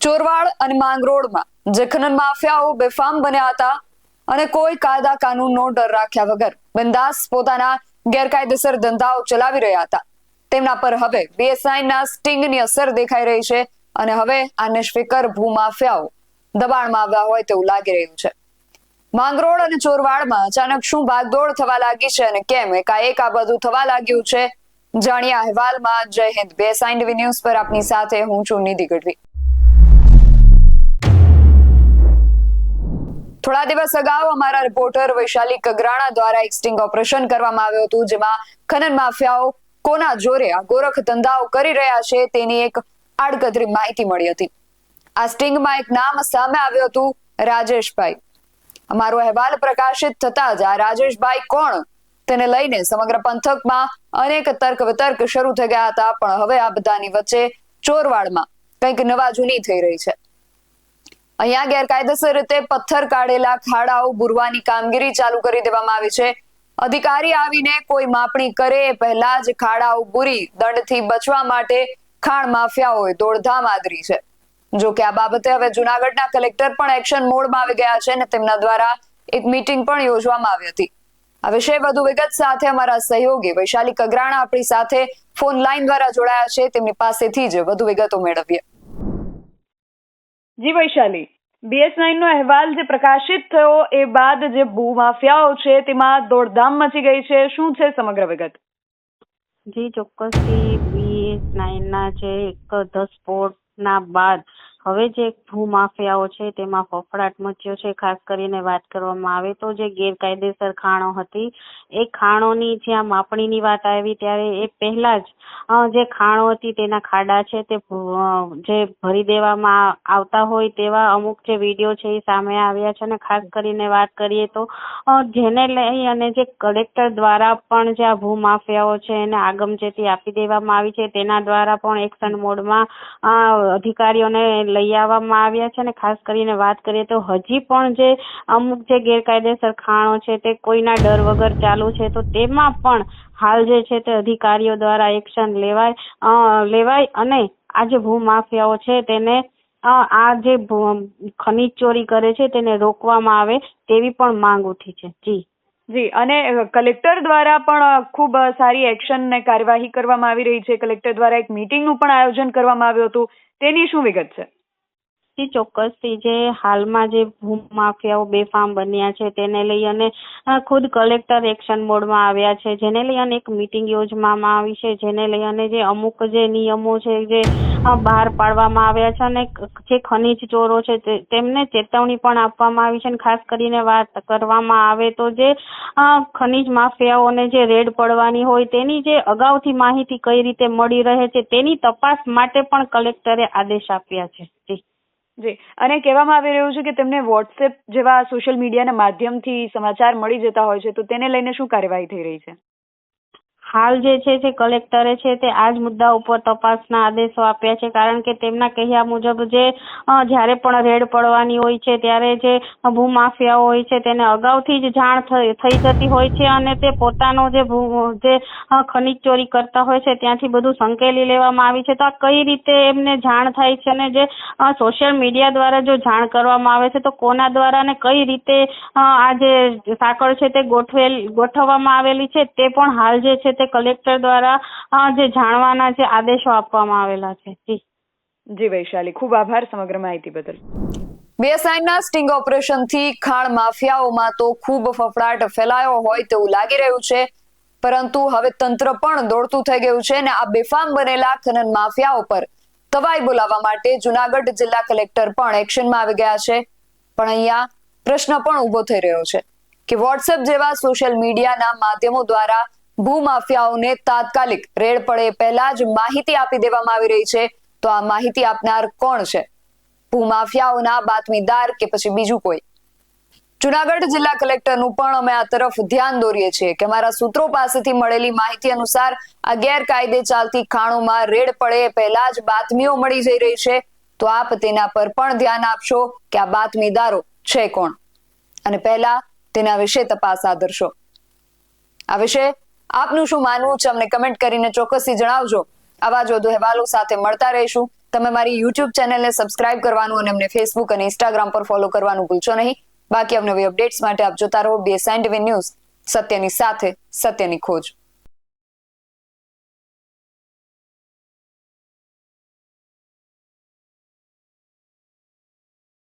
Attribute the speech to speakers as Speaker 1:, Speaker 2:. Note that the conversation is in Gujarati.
Speaker 1: ચોરવાડ અને માંગરોળમાં જે ખનન માફિયાઓ બેફામ બન્યા હતા અને કોઈ કાયદા કાનૂનનો ડર રાખ્યા વગર બિંદાસ પોતાના ગેરકાયદેસર ધંધાઓ ચલાવી રહ્યા હતા. તેમના પર હવે બીએસઆઈના સ્ટિંગની અસર દેખાઈ રહી છે અને હવે આ નિષ્ફિકર ભૂમાફિયાઓ દબાણમાં આવ્યા હોય તેવું લાગી રહ્યું છે. માંગરોળ અને ચોરવાડમાં અચાનક શું ભાગદોડ થવા લાગી છે અને કેમ એકાએક આ બધું થવા લાગ્યું છે? જાણીએ અહેવાલમાં જય હિન્દ. બે સાઇન ટીવી ન્યૂઝ પર આપની સાથે હું છું નિધિ ગઢવી. થોડા દિવસ અગાઉ અમારા રિપોર્ટર વૈશાલી કગરાણા દ્વારા એક સ્ટિંગ ઓપરેશન કરવામાં આવ્યું હતું, જેમાં ખનન માફિયાઓ કોના જોરે આ ગોરખ ધંધાઓ કરી રહ્યા છે તેની એક આડકતરી માહિતી મળી હતી. આ સ્ટિંગમાં એક નામ સામે આવ્યું હતું, રાજેશભાઈ. અમારો અહેવાલ પ્રકાશિત થતા જ આ રાજેશભાઈ કોણ? તેને લઈને સમગ્ર પંથકમાં અનેક તર્ક વિતર્ક શરૂ થઈ ગયા હતા, પણ હવે આ બધાની વચ્ચે ચોરવાડમાં કંઈક નવા જૂની થઈ રહી છે. અહીંયા ગેરકાયદેસર રીતે પથ્થર કાઢેલા ખાડાઓ, બુરવાની કામગીરી ચાલુ કરી દેવામાં આવી છે. અધિકારી આવીને કોઈ માપણી કરે પહેલા જ ખાડાઓ બુરી દંડથી બચવા માટે ખાણ માફિયાઓએ દોડધામ આદરી છે. જો કે આ બાબતે હવે જુનાગઢના કલેક્ટર પણ એક્શન મોડમાં આવી ગયા છે અને તેમના દ્વારા એક મીટિંગ પણ યોજવામાં આવી હતી. આ વિશે વધુ વિગત સાથે અમારા સહયોગી વૈશાલી કગરાણા આપણી સાથે ફોન લાઈન દ્વારા જોડાયા છે. તેમની પાસેથી જ વધુ વિગતો મેળવીએ.
Speaker 2: જી વૈશાલી બીએસ નાઇન નો અહેવાલ જે પ્રકાશિત થયો એ બાદ જે ભૂમાફિયાઓ છે તેમાં દોડધામ મચી ગઈ છે. શું છે સમગ્ર વિગત?
Speaker 3: જી, ચોક્કસથી બીએસ નાઇનના જે એક ધસફોડના બાદ હવે જે ભૂમાફિયાઓ છે, તેમાં ફફડાટ મચ્યો છે, ખાસ કરીને વાત કરવામાં આવે તો જે ગેરકાયદેસર ખાણો હતી, એ ખાણોની જ્યાં માપણીની વાત આવી ત્યારે એ પહેલા જ જે ખાણો હતી તેના ખાડા છે તે જે ભરી દેવામાં આવતા હોય તેવા અમુક જે વીડિયો છે એ સામે આવ્યા છે અને ખાસ કરીને વાત કરીએ તો જેને લઈ અને જે કલેક્ટર દ્વારા પણ જે આ ભૂમાફિયાઓ છે એને આગમચેતી આપી દેવામાં આવી છે, તેના દ્વારા પણ એક્શન મોડમાં અધિકારીઓને લઈ આવવામાં આવ્યા છે અને ખાસ કરીને વાત કરીએ તો હજી પણ જે અમુક જે ગેરકાયદેસર ખાણો છે તે કોઈના ડર વગર ચાલુ છે, તો તેમાં પણ હાલ જે છે તે અધિકારીઓ દ્વારા એક્શન લેવાય લેવાય અને આ જે ભૂમાફિયાઓ છે તેને આ જે ખનીજ ચોરી કરે છે તેને રોકવામાં આવે તેવી પણ માંગ ઉઠી છે. જી.
Speaker 2: જી, અને કલેક્ટર દ્વારા પણ ખૂબ સારી એક્શન ને કાર્યવાહી કરવામાં આવી રહી છે. કલેક્ટર દ્વારા એક મીટિંગનું પણ આયોજન કરવામાં આવ્યું હતું. તેની શું વિગત છે?
Speaker 3: જી ચોક્કસથી જે હાલમાં જે ભૂમાફિયાઓ બેફામ બન્યા છે તેને લઈ અને ખુદ કલેક્ટર એક્શન મોડમાં આવ્યા છે. જેને લઈ અને એક મીટિંગ યોજવામાં આવી છે. જેને લઈ અને જે અમુક જે નિયમો છે જે બહાર પાડવામાં આવ્યા છે અને જે ખનીજ ચોરો છે તેમને ચેતવણી પણ આપવામાં આવી છે અને ખાસ કરીને વાત કરવામાં આવે તો જે ખનીજ માફિયાઓને જે રેડ પડવાની હોય તેની જે અગાઉથી માહિતી કઈ રીતે મળી રહે છે તેની તપાસ માટે પણ કલેક્ટરે આદેશ આપ્યા છે. જી.
Speaker 2: જી. અને કહેવામાં આવી રહ્યું છે કે તેમને વોટ્સએપ જેવા સોશિયલ મીડિયાના માધ્યમથી સમાચાર મળી જતા હોય છે, તો તેને લઈને શું કાર્યવાહી થઈ રહી છે?
Speaker 3: હાલ જે છે તે કલેક્ટરે છે તે આ જ મુદ્દા ઉપર તપાસના આદેશો આપ્યા છે કારણ કે તેમના કહ્યા મુજબ જે જ્યારે પણ રેડ પડવાની હોય છે, ત્યારે જે ભૂમાફિયાઓ હોય છે તેને અગાઉથી જ જાણ થઈ જતી હોય છે અને તે પોતાનો જે જે ખનીજ ચોરી કરતા હોય છે ત્યાંથી બધું સંકેલી લેવામાં આવી છે. તો આ કઈ રીતે એમને જાણ થાય છે અને જે સોશિયલ મીડિયા દ્વારા જો જાણ કરવામાં આવે છે તો કોના દ્વારા અને કઈ રીતે આ જે સાંકળ છે તે ગોઠવેલ, ગોઠવવામાં આવેલી છે તે પણ હાલ જે છે તે કલેક્ટર દ્વારા જે જાણવાના જે આદેશો આપવામાં આવેલા છે. જી.
Speaker 2: જી વૈશાલી ખૂબ આભાર સમગ્ર માહિતી બદલ.
Speaker 1: બીએસઆઈના સ્ટિંગ ઓપરેશનથી ખાણ માફિયાઓમાં તો ખૂબ ફફડાટ ફેલાયો હોય તેવું લાગી રહ્યું છે. પરંતુ હવે તંત્ર પણ દોડતું થઈ ગયું છે અને આ બેફામ બનેલા ખનન માફિયાઓ પર તવાઈ બોલાવવા માટે જુનાગઢ જિલ્લા કલેક્ટર પણ એક્શનમાં આવી ગયા છે. પણ અહીંયા પ્રશ્ન પણ ઊભો થઈ રહ્યો છે કે વોટ્સએપ જેવા સોશિયલ મીડિયાના માધ્યમો દ્વારા ભૂમાફિયાઓને તાત્કાલિક રેડ પડે પહેલા જ માહિતી આપી દેવામાં આવી રહી છે. તો આ માહિતી આપનાર કોણ છે? ભૂમાફિયાઓના બાતમીદાર કે પછી બીજું કોઈ? જુનાગઢ જિલ્લા કલેક્ટરનું પણ અમે આ તરફ ધ્યાન દોરીએ છીએ કે અમારા સૂત્રો પાસેથી મળેલી માહિતી અનુસાર આ ગેરકાયદે ચાલતી ખાણોમાં રેડ પડે પહેલા જ બાતમીઓ મળી જઈ રહી છે. તો આપ તેના પર પણ ધ્યાન આપશો કે આ બાતમીદારો છે કોણ? અને પહેલા તેના વિશે તપાસ આદરશો. આ વિશે આપનું શું માનવું છે? અમને કમેન્ટ કરીને ચોક્કસથી જણાવજો. આવા જ વધુ અહેવાલો સાથે મળતા રહીશું. તમે મારી યુટ્યુબ ચેનલને સબસ્ક્રાઇબ કરવાનું અને અમને ફેસબુક અને ઇન્સ્ટાગ્રામ પર ફોલો કરવાનું ભૂલશો નહીં. બાકી અવનવી અપડેટ્સ માટે આપ જોતા રહો. બીએસએન ટીવી ન્યૂઝ સત્યની સાથે, સત્યની ખોજ.